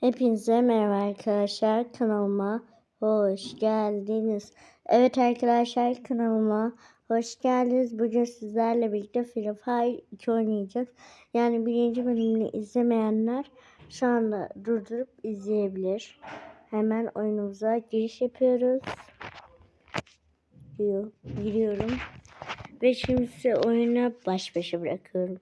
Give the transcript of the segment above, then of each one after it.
Hepinize merhaba arkadaşlar. Kanalıma hoş geldiniz. Evet arkadaşlar kanalıma hoş geldiniz. Bugün sizlerle birlikte Free Fire 2 oynayacağız. Yani birinci bölümünü izlemeyenler şu anda durdurup izleyebilir. Hemen oyunumuza giriş yapıyoruz. Giriyorum. Ve şimdi size oyuna baş başa bırakıyorum.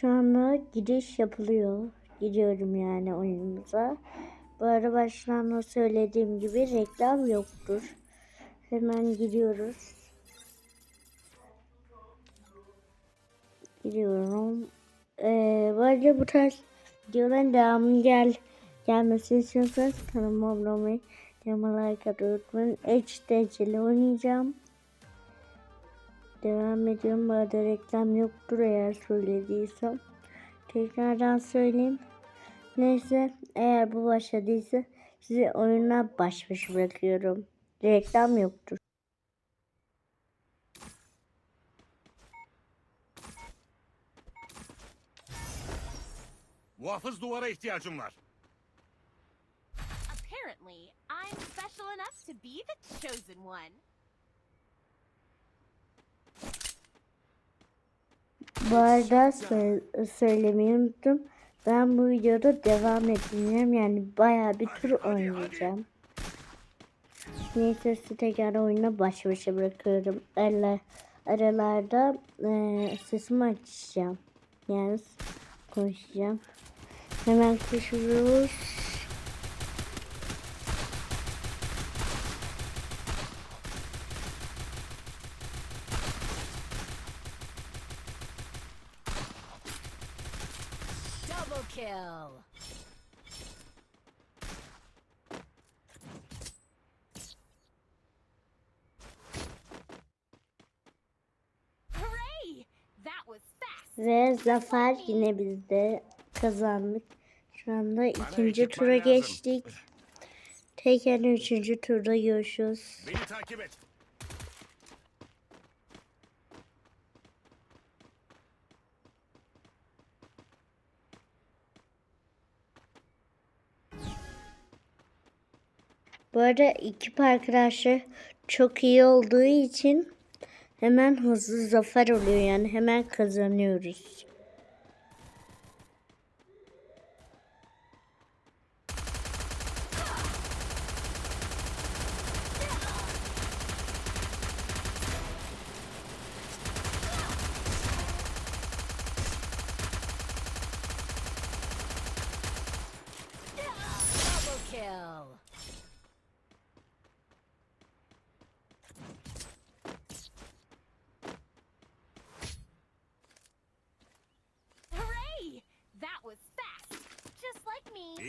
Şu anda giriş yapılıyor. Gidiyorum yani oyunumuza. Bu arada baştan söylediğim gibi reklam yoktur. Hemen gidiyoruz. Gidiyorum. Ee, arada bu tarz videoların devamı gel gelmesini istiyorsanız kanalıma abone olmayı, kanalıma like atmayı unutmayın. HDC'li oynayacağım. Devam ediyorum. Bu arada reklam yoktur eğer söylediysem. Tekrardan söyleyeyim. Neyse eğer bu başladıysa sizi oyuna baş başa bırakıyorum. Reklam yoktur. Muhafız duvara ihtiyacım var. Apparently, I'm special enough to be the chosen one. Bu arada sö- söylemeyi unuttum. Ben bu videoda devam edeceğim. Yani bayağı bir tur oynayacağım. Neyse sizi tekrar oyuna baş başa bırakıyorum. Ara, aralarda e, sesimi açacağım. Yani konuşacağım. Hemen koşuyoruz. Double kill. Hooray! That was fast. Ve zafer yine bizde kazandık. Şu anda ikinci tura geçtik. Tekrar üçüncü turda görüşürüz. Beni takip et. Bu arada ekip arkadaşı çok iyi olduğu için hemen hızlı zafer oluyor yani hemen kazanıyoruz.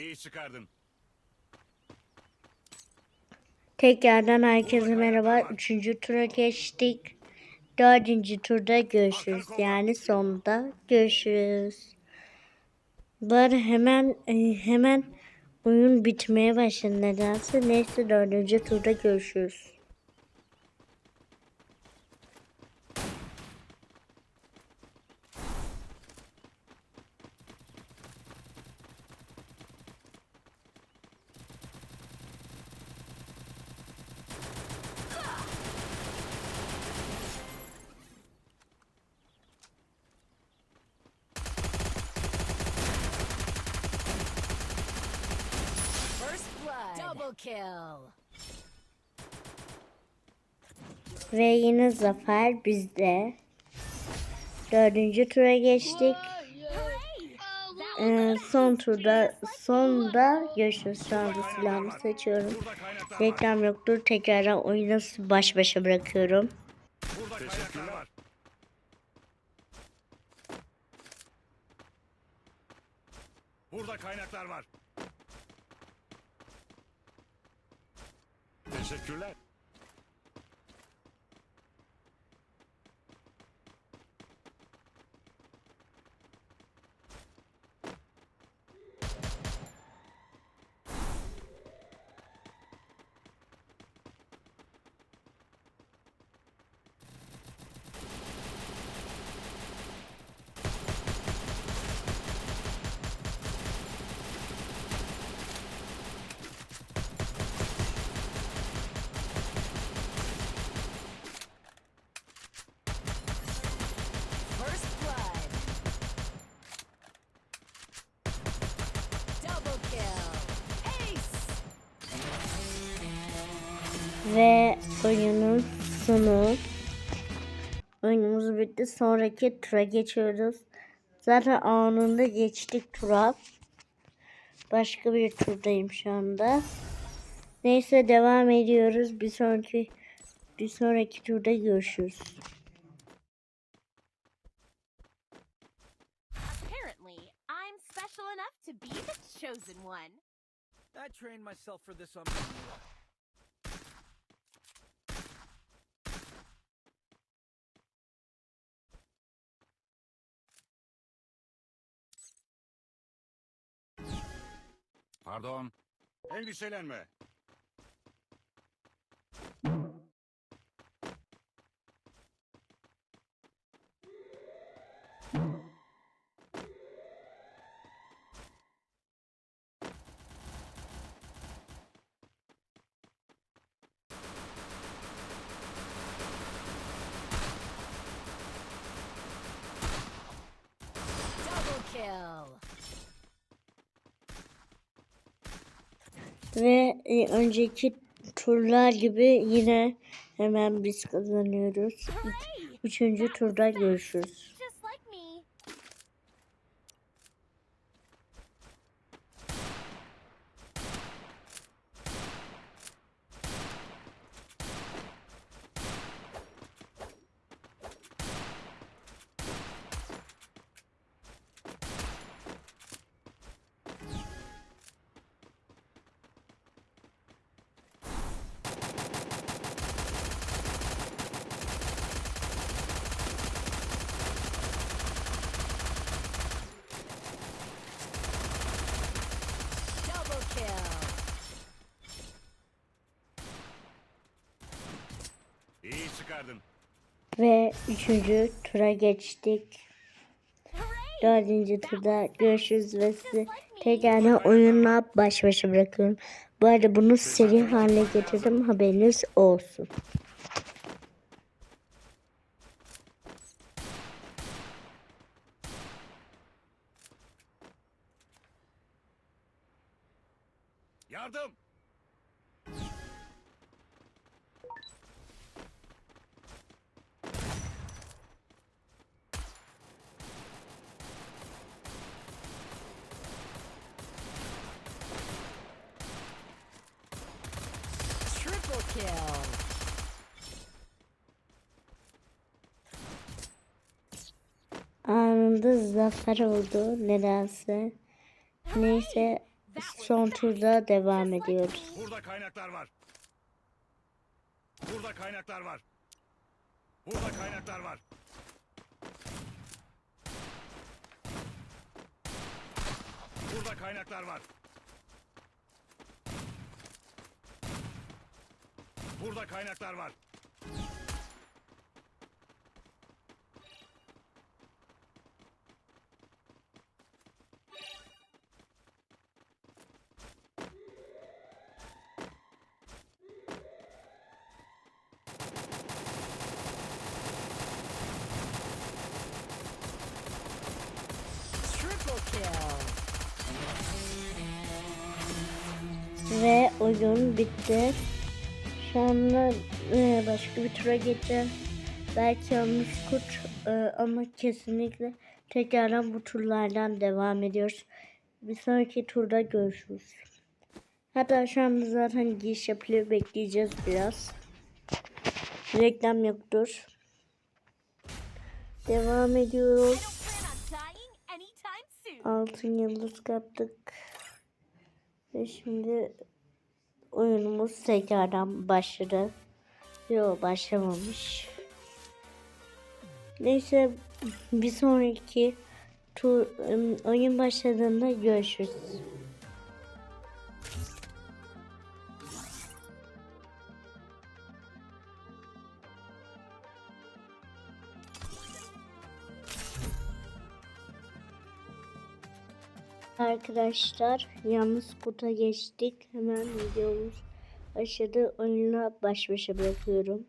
İyi çıkardın. Tekrardan herkese merhaba. Üçüncü tura geçtik. Dördüncü turda görüşürüz. Yani sonunda görüşürüz. Arada hemen e, hemen oyun bitmeye başladı nedense. Neyse dördüncü turda görüşürüz. Double kill. Ve yine zafer bizde. Dördüncü tura geçtik. Ee, son turda sonda görüşürüz. Şu anda silahımı seçiyorum. Reklam yoktur. Tekrardan oyunu baş başa bırakıyorum. Burada kaynaklar var. Burada kaynaklar Ve oyunun sonu. Oyunumuz bitti. Sonraki tura geçiyoruz. Zaten anında geçtik tura. Başka bir turdayım şu anda. Neyse devam ediyoruz. Bir sonraki bir sonraki turda görüşürüz. Apparently, I'm special enough to be the chosen one. I trained myself for this on Pandora. Pardon. Endişelenme. Double kill. Ve e, önceki turlar gibi yine hemen biz kazanıyoruz. Üçüncü turda görüşürüz. Just like me. Double kill. İyi çıkardın. Ve üçüncü tura geçtik. Dördüncü turda görüşürüz ve sizi tekrar oyunla baş başa bırakıyorum. Bu arada bunu seri haline getirdim haberiniz olsun. Yardım. Triple kill. Anında zafer oldu nedense. Neyse son turda devam ediyoruz. Burada kaynaklar var. Burada kaynaklar var. Burada kaynaklar var. Burada kaynaklar var. Burada kaynaklar var. Ve oyun bitti. Şu anda e, başka bir tura geçeceğim. Belki yanlış kurt e, ama kesinlikle tekrardan bu turlardan devam ediyoruz. Bir sonraki turda görüşürüz. Hatta şu anda zaten giriş yapılıyor. Bekleyeceğiz biraz. Reklam yoktur. Devam ediyoruz. Altın yıldız kaptık. Ve şimdi oyunumuz tekrardan başladı. Yok başlamamış. Neyse bir sonraki tur, oyun başladığında görüşürüz. Arkadaşlar yalnız kuta geçtik. Hemen videomuz başladı. Oyunla baş başa bırakıyorum.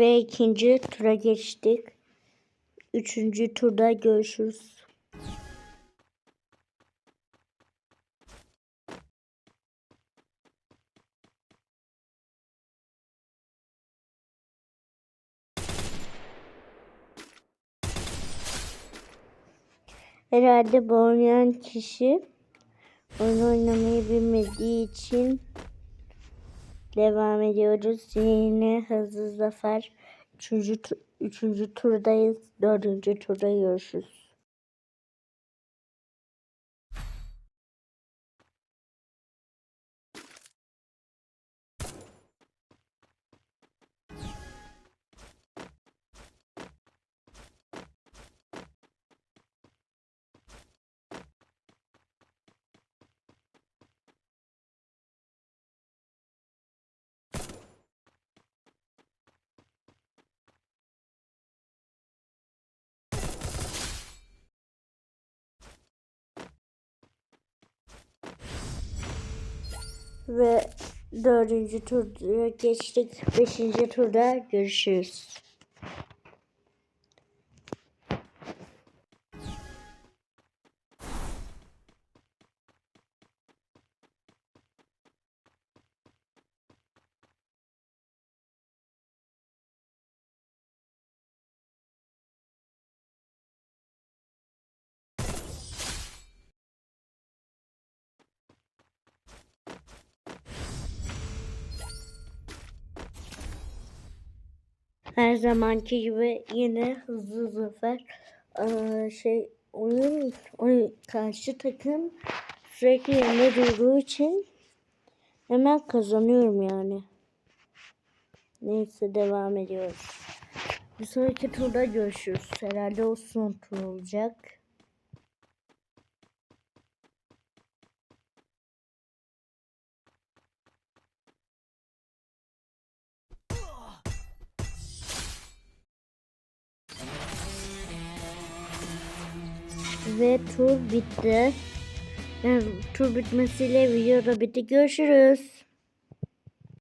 Ve ikinci tura geçtik. Üçüncü turda görüşürüz. Herhalde bu oynayan kişi oyun oynamayı bilmediği için devam ediyoruz. Yine hızlı zafer. Üçüncü, üçüncü turdayız. Dördüncü turda görüşürüz. Ve dördüncü turda geçtik. Beşinci turda görüşürüz. Her zamanki gibi yine hızlı zafer. Şey oyun, oyun karşı takım sürekli yerine durduğu için hemen kazanıyorum yani. Neyse devam ediyoruz. Bir sonraki turda görüşürüz. Herhalde o son tur olacak. Ve tur bitti. Yani tur bitmesiyle video da bitti. Görüşürüz.